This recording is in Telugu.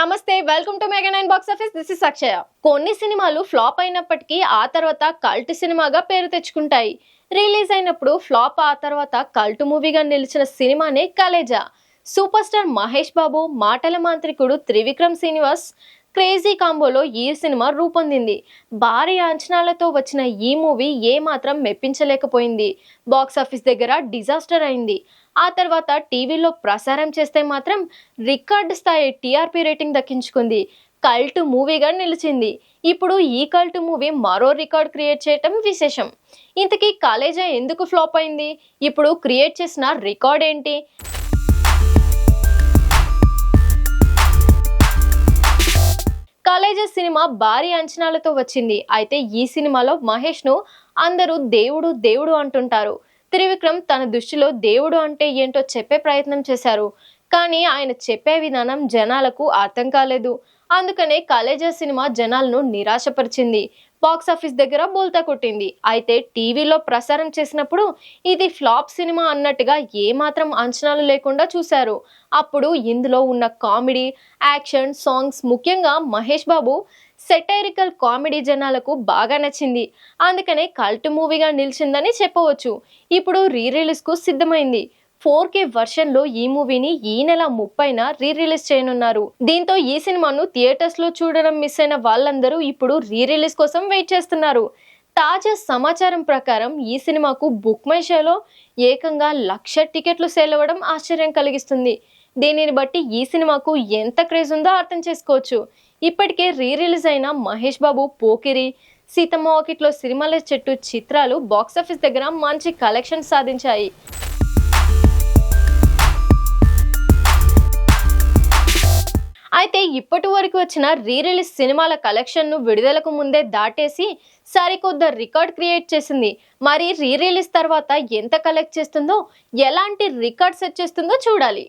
నమస్తే welcome to mega nine box office this is Akshaya కొన్ని సినిమాలు ఫ్లాప్ అయినప్పటికీ ఆ తర్వాత కల్ట్ సినిమాగా పేరు తెచ్చుకుంటాయి. రిలీజ్ అయినప్పుడు ఫ్లాప్ ఆ తర్వాత కల్ట్ మూవీగా నిలిచిన సినిమానే కలేజా. సూపర్ స్టార్ మహేష్ బాబు మాటల మాంత్రికుడు త్రివిక్రమ్ శ్రీనివాస్ క్రేజీ కాంబోలో ఈ సినిమా రూపొందింది. భారీ అంచనాలతో వచ్చిన ఈ మూవీ ఏ మాత్రం మెప్పించలేకపోయింది. బాక్స్ ఆఫీస్ దగ్గర డిజాస్టర్ అయింది. ఆ తర్వాత టీవీలో ప్రసారం చేస్తే మాత్రం రికార్డు స్థాయి టీఆర్పీ రేటింగ్ దక్కించుకుంది. కల్ట్ మూవీగా నిలిచింది. ఇప్పుడు ఈ కల్ట్ మూవీ మరో రికార్డ్ క్రియేట్ చేయటం విశేషం. ఇంతకీ కాలేజా ఎందుకు ఫ్లాప్ అయింది? ఇప్పుడు క్రియేట్ చేసిన రికార్డ్ ఏంటి కాలేజెస్ సినిమా భారీ అంచనాలతో వచ్చింది. అయితే ఈ సినిమాలో మహేష్ను అందరూ దేవుడు దేవుడు అంటుంటారు. త్రివిక్రమ్ తన దృష్టిలో దేవుడు అంటే ఏంటో చెప్పే ప్రయత్నం చేశారు. కానీ ఆయన చెప్పే విధానం జనాలకు అర్థం కాలేదు. అందుకనే కాలేజెస్ సినిమా జనాలను నిరాశపరిచింది. బాక్స్ ఆఫీస్ దగ్గర బోల్తా కొట్టింది. అయితే టీవీలో ప్రసారం చేసినప్పుడు ఇది ఫ్లాప్ సినిమా అన్నట్టుగా ఏమాత్రం అంచనాలు లేకుండా చూశారు. అప్పుడు ఇందులో ఉన్న కామెడీ యాక్షన్ సాంగ్స్ ముఖ్యంగా మహేష్ బాబు సెటైరికల్ కామెడీ జనాలకు బాగా నచ్చింది. అందుకనే కల్ట్ మూవీగా నిలిచిందని చెప్పవచ్చు. ఇప్పుడు రీరిలీజ్కు సిద్ధమైంది. ఫోర్ కే వర్షన్లో ఈ మూవీని ఈ నెల ముప్పైన రీ రిలీజ్ చేయనున్నారు. దీంతో ఈ సినిమాను థియేటర్స్లో చూడడం మిస్ అయిన వాళ్ళందరూ ఇప్పుడు రీ రిలీజ్ కోసం వెయిట్ చేస్తున్నారు. తాజా సమాచారం ప్రకారం ఈ సినిమాకు బుక్ మై షోలో ఏకంగా లక్ష టికెట్లు సేల్ అవ్వడం ఆశ్చర్యం కలిగిస్తుంది. దీనిని బట్టి ఈ సినిమాకు ఎంత క్రేజ్ ఉందో అర్థం చేసుకోవచ్చు. ఇప్పటికే రీ రిలీజ్ అయిన మహేష్ బాబు పోకిరి సీతమ్మ వాకిట్లో సిరిమల చెట్టు చిత్రాలు బాక్సాఫీస్ దగ్గర మంచి కలెక్షన్ సాధించాయి. అయితే ఇప్పటి వరకు వచ్చిన రీరిలీజ్ సినిమాల కలెక్షన్ను విడుదలకు ముందే దాటేసి సరికొద్ద రికార్డ్ క్రియేట్ చేసింది. మరి రీ రిలీజ్ తర్వాత ఎంత కలెక్ట్ చేస్తుందో ఎలాంటి రికార్డ్ సెట్ చేస్తుందో చూడాలి.